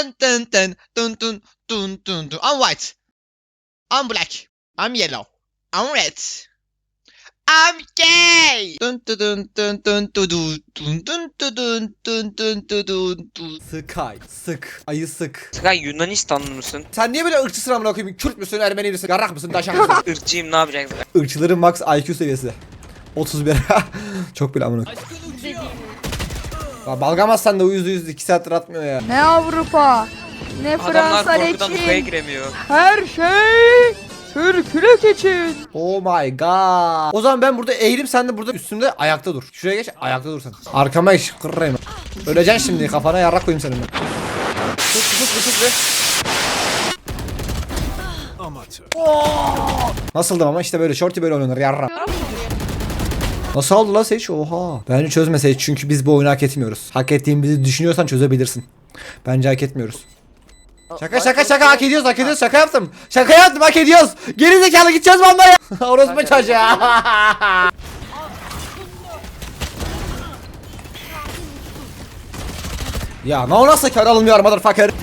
dun dun dun dun dun dun dun dun. I'm white. I'm black. I'm yellow. I'm red. I'm gay. Dun dun dun dun dun dun dun dun dun dun dun dun dun dun dun. Sky. Sık. Ayı sık. Sen Yunanistanlı mısın? Sen niye böyle ırkçısın amına koyayım? Kürt müsün, Ermeni misin, Yarrak mısın, Daşak mısın? Irkçıyım ne yapacaksın? Irkçıların max IQ seviyesi. 31. Çok bile amına koyayım. Ya Balgamazsan da uyuz uyuz 2 saattir atmıyor ya. Ne Avrupa, ne Adamlar Fransa korkudan ufaya için, giremiyor. her şey Türkülük için. Oh my god. O zaman ben burada eğilim sen de burada üstümde ayakta dur. Şuraya geç ayakta dur sen. Arkama geç kırırım. Öleceksin şimdi kafana yarrak koyayım senin ben. Tut tut tut tut be. Nasıldı ama işte böyle shorty böyle oynanır yarra. Nasıl oldu la Sage? Oha. Bence çözme Sage çünkü biz bu oyunu hak etmiyoruz. Hak ettiğimizi düşünüyorsan çözebilirsin. Bence hak etmiyoruz. Şaka şaka şaka hak ediyoruz hak ediyoruz şaka yaptım. Şaka yaptım hak ediyoruz. Geri zekalı gideceğiz vallahi. Orospu çocuğa. ya ne o nasıl alınmıyor motherfucker.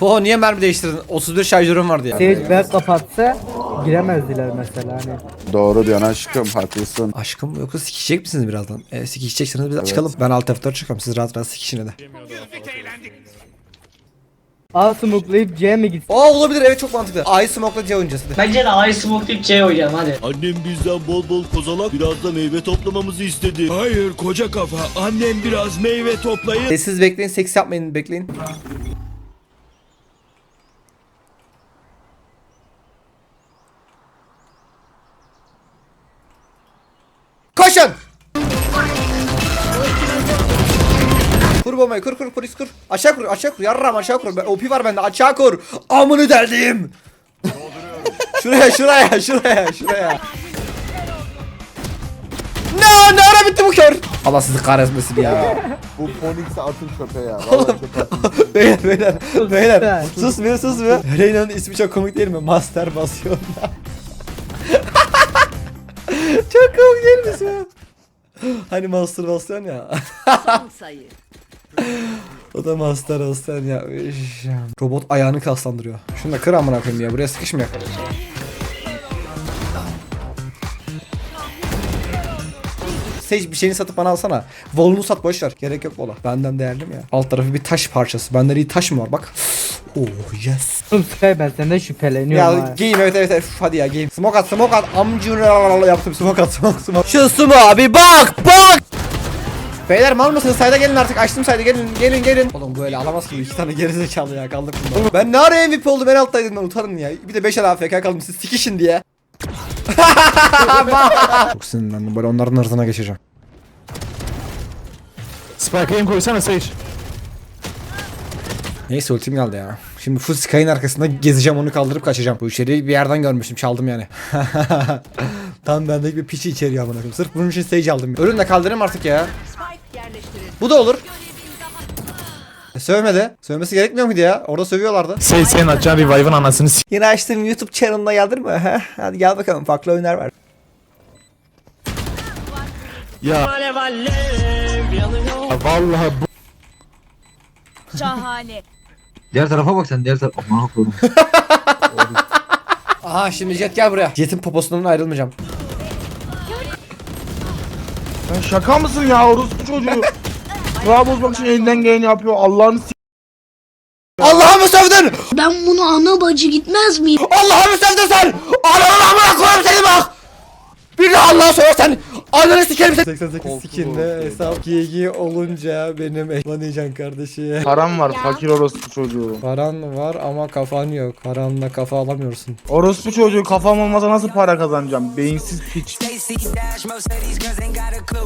Oh niye mermi değiştirdin? 31 şarjörüm vardı ya. Sage bel kapatsa giremezdiler mesela hani. Doğru diyorsun aşkım haklısın. Aşkım yoksa sikişecek misiniz birazdan? E, sikişeceksiniz biz çıkalım. Ben alt F4 çıkıyorum siz rahat rahat sikişin hadi. A smokelayıp C mi gitsin? Aa olabilir evet çok mantıklı. A'yı smoke'la C oynayacağız hadi. Bence de Ice Smoke deyip C oynayalım hadi. Annem bizden bol bol kozalak biraz da meyve toplamamızı istedi. Hayır koca kafa annem biraz meyve toplayın. Sessiz bekleyin seks yapmayın bekleyin. Koşun! Kur bombayı kur kur polis kur. Aşağı kur aşağı kur yarram aşağı kur. Ben- OP var bende aşağı kur. Amını deldim. şuraya şuraya şuraya şuraya. Ne ne ara bitti bu kör? Allah sizi kahretmesin ya. Bu Phoenix'i atın çöpe ya. Vallahi çöpe atın. beyler beyler beyler sus bir sus bir. Reyna'nın ismi çok komik değil mi? Master basıyor. Çok komik değil mi ismi? Hani master basıyorsun ya. o da master basıyorsun ya. Üş. Robot ayağını kaslandırıyor. Şunu da kır amına koyayım ya. Buraya sıkışmıyor. Sage bir şeyini satıp bana alsana. Volunu sat boş ver. Gerek yok vola. Benden değerli mi ya? Alt tarafı bir taş parçası. Benden iyi taş mı var bak. Oh yes. Oğlum Sky ben senden şüpheleniyorum Ya ha. game evet evet evet Üf, hadi ya game. Smoke at smoke at amcını yaptım smoke at smoke smoke. Şu smoke abi bak bak. Beyler mal mısınız? Sayda gelin artık. Açtım sayda gelin gelin gelin. Oğlum böyle alamaz ki. iki tane gerizekalı ya kaldık bunda. Ben ne ara MVP oldum en alttaydım ben utanın ya. Bir de 5 el AFK kaldım siz sikişin diye. Çok sinirlendim böyle onların hırzına geçeceğim. Spike aim koysana Sage. Neyse ultim geldi ya. Şimdi full Sky'ın arkasında gezeceğim onu kaldırıp kaçacağım. Bu içeriği bir yerden görmüştüm çaldım yani. Tam bendeki bir piçi içeriği amına koyayım. Sırf bunun için stage aldım. Ölün de kaldırayım artık ya. Bu da olur. E, Sövmedi. Sövmesi gerekmiyor muydu ya? Orada sövüyorlardı. Sage senin açacağın revive'ın anasını s**. Yine açtığım YouTube channel'ına geldin mi? Heh, Hadi gel bakalım farklı oyunlar var. Ya. Ya Vallahi bu. Şahane. Diğer tarafa bak sen diğer tarafa. Aman koyayım. Aha şimdi Jet gel buraya. Jet'in poposundan ayrılmayacağım. Sen şaka mısın ya orospu çocuğu? Sıra bozmak için elinden geleni yapıyor Allah'ını s**. Allah'a mı sövdün? Ben bunu ana bacı gitmez miyim? Allah'a mı sövdün sen? Ananı amına koyarım seni bak. Bir de Allah'a söversen ananı sikerim seni. 88 skinle hesap GG olunca benim eklanayacağım kardeşi. Param var fakir orospu çocuğu. Paran var ama kafan yok. Paranla kafa alamıyorsun. Orospu çocuğu kafam olmasa nasıl para kazanacağım? Beyinsiz piç.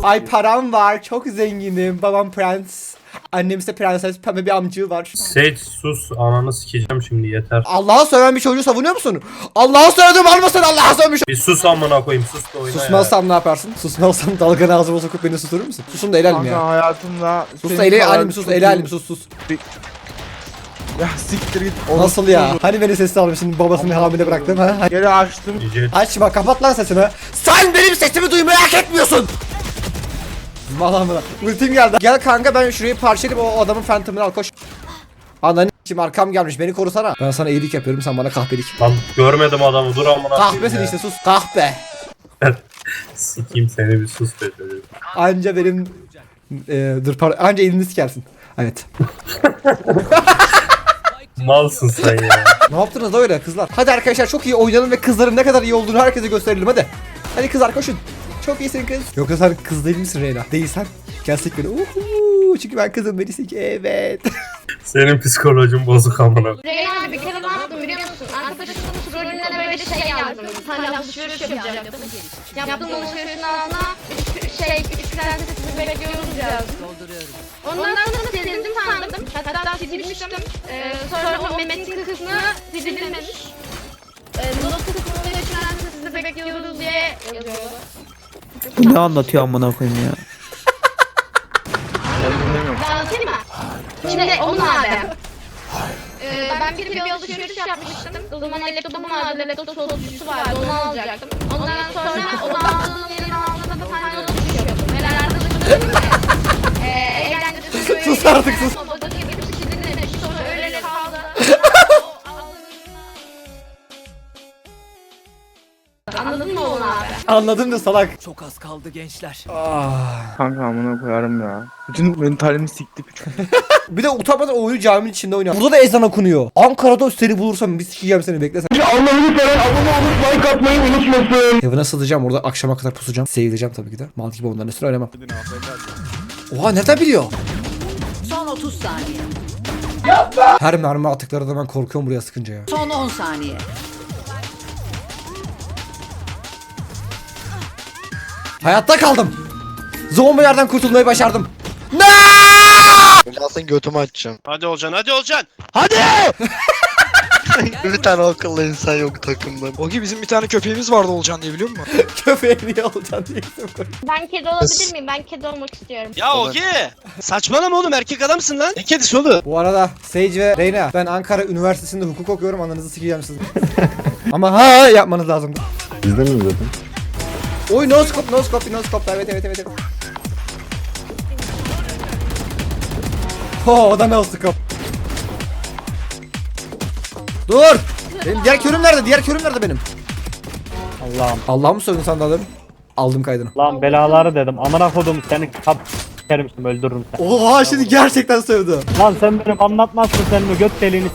Ay param var. Çok zenginim. Babam prens. Annem ise prenses. Pembe bir amcığı var. Sage sus ananı sikeceğim şimdi yeter. Allah'a söven bir çocuğu savunuyor musun? Allah'a sövdüm almasın Allah'a sövmüş. Bir sus amına koyayım sus da oyna ya. Susmazsam ne yaparsın? Susmazsam dalganı ağzıma sokup beni susturur musun? Susun da el halim Kanka ya. hayatımda Sus senin da eli kadar halim sus, çocuğu- eli sus sus. Ya siktir git. Nasıl orospu ya? çocuğu. Hani beni sessiz almışsın babasını hamile bıraktım ha? Geri açtım. Jet Açma kapat lan sesini. Sen benim sesimi duymayı hak etmiyorsun. Malamına. Ultim geldi. Gel kanka ben şurayı parçalayayım o adamın phantom'ını al koş. Ananı kim arkam gelmiş beni korusana. Ben sana iyilik yapıyorum sen bana kahpelik. Lan görmedim adamı dur amına Kahpesin işte sus. Kahpe. Sikeyim seni bir sus be. Anca benim e, dur pardon anca elini sikersin. Evet. Malsın sen ya. Ne yaptınız öyle kızlar? Hadi arkadaşlar çok iyi oynayalım ve kızların ne kadar iyi olduğunu herkese gösterelim hadi. Hadi kızlar koşun. Çok iyisin kız. Yoksa sen kız değil misin Reyna? Değilsen gel sik beni. Uhu, çünkü ben kızım beni sik. Evet. Senin psikolojin bozuk amına. Reyna abi bir kere ne yaptım biliyor musun? Arkadaşımın rolüne de böyle şey yazdım. Sen alışveriş yapacaktım. Yaptığım alışverişin altına üç, şey, üç prenses sizi bekliyoruz yazdım. Ondan sonra sildim sandım. Hatta silmiştim. Ee, sonra o metin kısmı silinmemiş. Ee, not kısmında üç prenses sizi bekliyoruz diye yazıyordu. Ne anlatıyor amına koyayım ya? Ben anlatayım mı? Şimdi onun abi. Ee, ben bir, bir alışveriş yapmıştım. O zaman laptopum vardı, laptop solucusu vardı, onu alacaktım. Ondan sonra onu aldığım yerin altında da tane not düşüyordu. Nelerde düşüyordu ki? Ee, eğlenceli böyle- Sus artık, sus. Anladım da salak. Çok az kaldı gençler. Ah. Kanka amına koyarım ya. Bütün mentalimi sikti piç. Bir de utanmadan oyunu caminin içinde oynuyor. Burada da ezan okunuyor. Ankara'da seni bulursam bir sikeceğim seni bekle sen. Allah'ını seven abone olup like atmayı unutmasın. Evine sığdıracağım orada akşama kadar pusacağım. Seyredeceğim tabii ki de. Mal gibi onların üstüne oynamam. Oha nereden biliyor? Son 30 saniye. Her mermi attıklarında ben korkuyorum buraya sıkınca ya. Son 10 saniye. Hayatta kaldım. Zombilerden kurtulmayı başardım. Gelsin götümü açacağım. Hadi Olcan hadi Olcan. bir tane akıllı insan yok takımda. Ogi bizim bir tane köpeğimiz vardı Olcan diye biliyor musun? Köpeğe niye olacaksın diye isim. Ben kedi olabilir miyim? Ben kedi olmak istiyorum. Ya Ogi. Saçmalama oğlum erkek adamsın lan. Ne kedisi oğlum? Bu arada Sage ve Reyna ben Ankara Üniversitesi'nde hukuk okuyorum ananızı sikeceğim sizin. Ama ha yapmanız lazım. Bizde mi zaten? Oy no scope no scope no scope evet evet evet. evet. Oh o da no scope. Dur. Benim diğer körüm nerede? Diğer körüm nerede benim? Allah'ım. Allah'ım mı de alırım? Aldım kaydını. Lan belaları dedim. Amına kodum seni kap sikerim şimdi öldürürüm seni. Oha şimdi gerçekten sövdü. Lan sen benim anlatmazsın sen mi göt deliğini.